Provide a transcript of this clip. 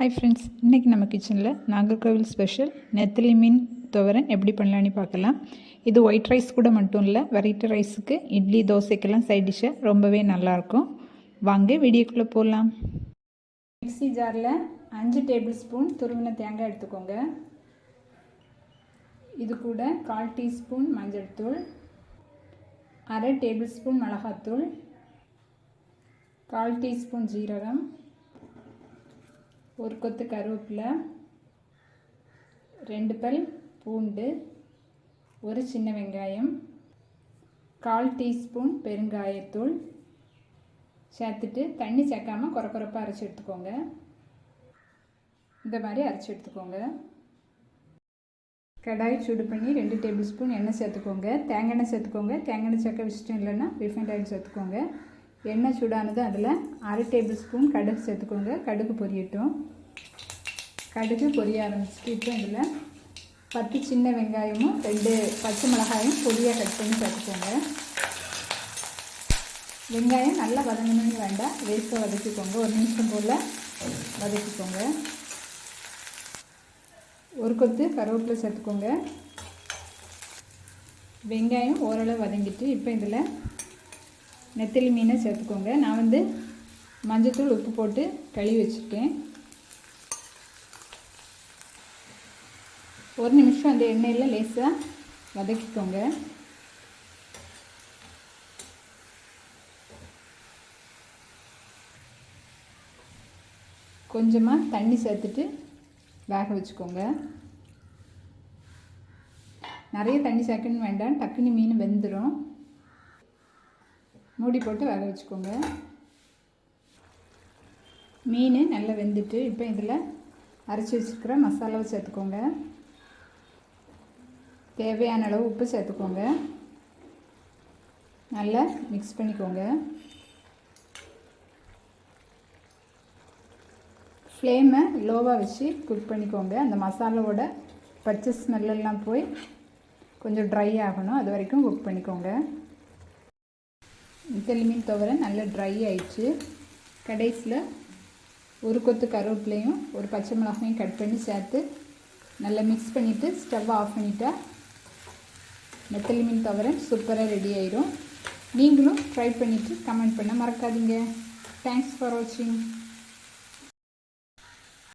Hi friends இன்றைக்கி நம்ம கிச்சனில் நாகர்கோவில் ஸ்பெஷல் நெத்திலி மீன் துவரன் எப்படி பண்ணலான்னு பார்க்கலாம். இது ஒயிட் ரைஸ் கூட மட்டும் இல்லை வெரைட்டி ரைஸுக்கு இட்லி தோசைக்கெல்லாம் சைட் டிஷ்ஷை ரொம்பவே நல்லாயிருக்கும் வாங்க வீடியோக்குள்ளே போடலாம் மிக்ஸி ஜாரில் அஞ்சு டேபிள் ஸ்பூன் துருவின தேங்காய் எடுத்துக்கோங்க. இது கூட கால் டீஸ்பூன் மஞ்சள் தூள் அரை டேபிள் ஸ்பூன் மிளகாத்தூள் கால் டீஸ்பூன் ஜீரகம் ஒரு கொத்து கருவேப்பிலை ரெண்டு பல் பூண்டு ஒரு சின்ன வெங்காயம் கால் டீஸ்பூன் பெருங்காயத்தூள். சேர்த்துட்டு தண்ணி சேர்க்காமல் குறை குறைப்பாக அரைச்சி எடுத்துக்கோங்க. இந்த மாதிரி அரைச்சி எடுத்துக்கோங்க. கடாய் சூடு பண்ணி ரெண்டு டேபிள் ஸ்பூன் எண்ணெய் சேர்த்துக்கோங்க. தேங்காய் எண்ணெய் சேர்த்துக்கோங்க. தேங்காய் எண்ணெய் சேர்க்க விஷயம் இல்லைன்னா ரிஃபைண்ட் ஆயில் சேர்த்துக்கோங்க. எண்ணெய் சூடானது அதில் அரை டேபிள் ஸ்பூன் கடுகு சேர்த்துக்கோங்க. கடுகு பொரியட்டும். கடுகு பொரிய ஆரம்பிச்சுட்டு இப்போ இதில் பத்து சின்ன வெங்காயமும் ரெண்டு பச்சை மிளகாயும் பொடியாக கட் பண்ணி சேர்த்துக்கோங்க. வெங்காயம் நல்லா வதங்கணும்னு வேண்டாம். வேஸ்ட்டாக வதக்கிக்கோங்க. ஒரு நிமிஷம் போல் வதக்கிக்கோங்க. ஒரு கொத்து கருவேப்பிலை சேர்த்துக்கோங்க. வெங்காயம் ஓரளவு வதங்கிட்டு இப்போ இதில் நெத்திலி மீனை சேர்த்துக்கோங்க. நான் வந்து மஞ்சத்தூள் உப்பு போட்டு கழுவி வச்சுருக்கேன். ஒரு நிமிஷம் அந்த எண்ணெயில் லேசாக வதக்கிக்கோங்க. கொஞ்சமாக தண்ணி சேர்த்துட்டு வேக வச்சுக்கோங்க. நிறைய தண்ணி சேர்க்கணும் வேண்டாம் டக்குனு மீன் வெந்துடும் மூடி போட்டு வேக வச்சுக்கோங்க. மீன் நல்லா வெந்துட்டு இப்போ இதில் அரைச்சி வச்சுருக்கிற மசாலாவை சேர்த்துக்கோங்க. தேவையான அளவு உப்பு சேர்த்துக்கோங்க. நல்லா மிக்ஸ் பண்ணிக்கோங்க. ஃப்ளேமை லோவாக வச்சு குக் பண்ணிக்கோங்க. அந்த மசாலாவோட பச்சை ஸ்மெல்லெல்லாம் போய் கொஞ்சம் ட்ரை ஆகணும். அது வரைக்கும் குக் பண்ணிக்கோங்க. இத்தலி மீன் துவர நல்லா ட்ரை ஆயிடுச்சு. கடைசியில் ஒரு கொத்து கருவேப்பிலையும் ஒரு பச்சை மிளகாயும் கட் பண்ணி சேர்த்து நல்லா மிக்ஸ் பண்ணிவிட்டு ஸ்டவ் ஆஃப் பண்ணிட்டா நெத்தலி மீன் துவரன் சூப்பராக ரெடி ஆயிரும். நீங்களும் ட்ரை பண்ணிவிட்டு கமெண்ட் பண்ண மறக்காதீங்க. தேங்க்ஸ் ஃபார் வாட்சிங்